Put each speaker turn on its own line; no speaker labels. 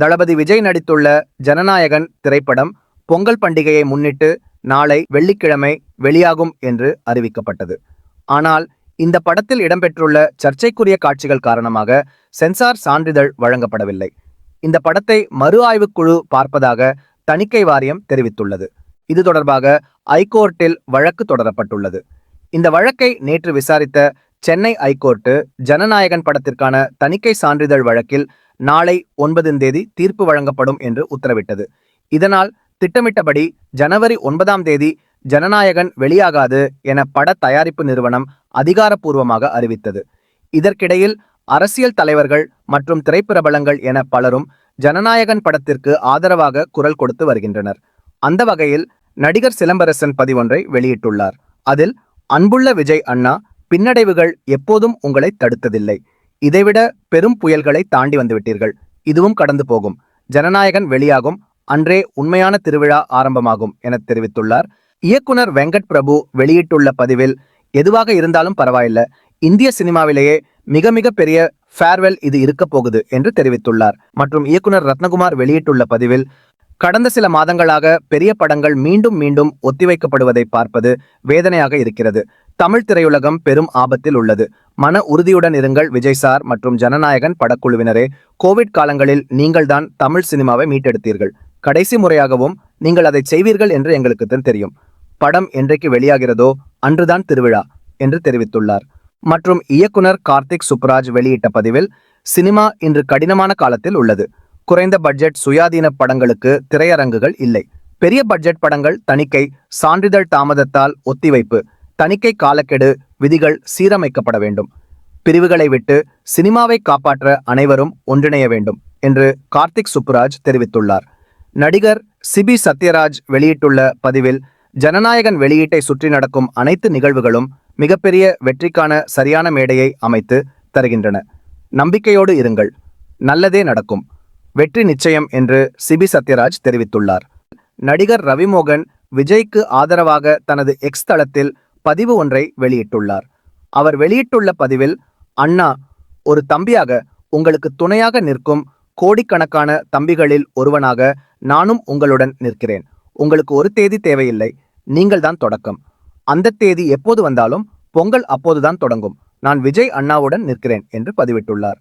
தளபதி விஜய் நடித்துள்ள ஜனநாயகன் திரைப்படம் பொங்கல் பண்டிகையை முன்னிட்டு நாளை வெள்ளிக்கிழமை வெளியாகும் என்று அறிவிக்கப்பட்டது. ஆனால் இந்த படத்தில் இடம்பெற்றுள்ள சர்ச்சைக்குரிய காட்சிகள் காரணமாக சென்சார் சான்றிதழ் வழங்கப்படவில்லை. இந்த படத்தை மறு ஆய்வுக்குழு பார்ப்பதாக தணிக்கை வாரியம் தெரிவித்துள்ளது. இது தொடர்பாக ஐகோர்ட்டில் வழக்கு தொடரப்பட்டுள்ளது. இந்த வழக்கை நேற்று விசாரித்த சென்னை ஐகோர்ட்டு ஜனநாயகன் படத்திற்கான தணிக்கை சான்றிதழ் வழக்கில் நாளை ஒன்பதாம் தேதி தீர்ப்பு வழங்கப்படும் என்று உத்தரவிட்டது. இதனால் திட்டமிட்டபடி ஜனவரி ஒன்பதாம் தேதி ஜனநாயகன் வெளியாகாது என பட தயாரிப்பு நிறுவனம் அதிகாரப்பூர்வமாக அறிவித்தது. இதற்கிடையில் அரசியல் தலைவர்கள் மற்றும் திரைப்பிரபலங்கள் என பலரும் ஜனநாயகன் படத்திற்கு ஆதரவாக குரல் கொடுத்து வருகின்றனர். அந்த வகையில் நடிகர் சிலம்பரசன் பதிவொன்றை வெளியிட்டுள்ளார். அதில் அன்புள்ள விஜய் அண்ணா பின்னடைவுகள் எப்போதும் உங்களை தடுத்ததில்லை. இதைவிட பெரும் புயல்களை தாண்டி வந்துவிட்டீர்கள். இதுவும் கடந்து போகும். ஜனநாயகன் வெளியாகும். அன்றே உண்மையான திருவிழா ஆரம்பமாகும் என தெரிவித்துள்ளார். இயக்குனர் வெங்கட் பிரபு வெளியிட்டுள்ள பதிவில் எதுவாக இருந்தாலும் பரவாயில்ல. இந்திய சினிமாவிலேயே மிக மிக பெரிய ஃபேர்வெல் இது இருக்க போகுது என்று தெரிவித்துள்ளார். மற்றும் இயக்குனர் ரத்னகுமார் வெளியிட்டுள்ள பதிவில் கடந்த சில மாதங்களாக பெரிய படங்கள் மீண்டும் மீண்டும் ஒத்திவைக்கப்படுவதை பார்ப்பது வேதனையாக இருக்கிறது. தமிழ் திரையுலகம் பெரும் ஆபத்தில் உள்ளது. மன உறுதியுடன் இருங்கள் விஜய் சார் மற்றும் ஜனநாயகன் படக்குழுவினரே. கோவிட் காலங்களில் நீங்கள்தான் தமிழ் சினிமாவை மீட்டெடுத்தீர்கள். கடைசி முறையாகவும் நீங்கள் அதை செய்வீர்கள் என்று எங்களுக்கு தான் தெரியும். படம் என்றைக்கு வெளியாகிறதோ அன்றுதான் திருவிழா என்று தெரிவித்துள்ளார். மற்றும் இயக்குனர் கார்த்திக் சுப்ராஜ் வெளியிட்ட பதிவில் சினிமா இன்று கடினமான காலத்தில் உள்ளது. குறைந்த பட்ஜெட் சுயாதீன படங்களுக்கு திரையரங்குகள் இல்லை. பெரிய பட்ஜெட் படங்கள் தணிக்கை சான்றிதழ் தாமதத்தால் ஒத்திவைப்பு. தணிக்கை காலக்கெடு விதிகள் சீரமைக்கப்பட வேண்டும். பிரிவுகளை விட்டு சினிமாவை காப்பாற்ற அனைவரும் ஒன்றிணைய வேண்டும் என்று கார்த்திக் சுப்புராஜ் தெரிவித்துள்ளார். நடிகர் சிபி சத்யராஜ் வெளியிட்டுள்ள பதிவில் ஜனநாயகன் வெளியீட்டை சுற்றி நடக்கும் அனைத்து நிகழ்வுகளும் மிகப்பெரிய வெற்றிக்கான சரியான மேடையை அமைத்து தருகின்றன. நம்பிக்கையோடு இருங்கள். நல்லதே நடக்கும். வெற்றி நிச்சயம் என்று சிபி சத்யராஜ் தெரிவித்துள்ளார். நடிகர் ரவிமோகன் விஜய்க்கு ஆதரவாக தனது எக்ஸ் தளத்தில் பதிவு ஒன்றை வெளியிட்டுள்ளார். அவர் வெளியிட்டுள்ள பதிவில் அண்ணா ஒரு தம்பியாக உங்களுக்கு துணையாக நிற்கும் கோடிக்கணக்கான தம்பிகளில் ஒருவனாக நானும் உங்களுடன் நிற்கிறேன். உங்களுக்கு ஒரு தேதி தேவையில்லை. நீங்கள்தான் தொடக்கம். அந்த தேதி எப்போது வந்தாலும் பொங்கல் அப்போதுதான் தொடங்கும். நான் விஜய் அண்ணாவுடன் நிற்கிறேன் என்று பதிவிட்டுள்ளார்.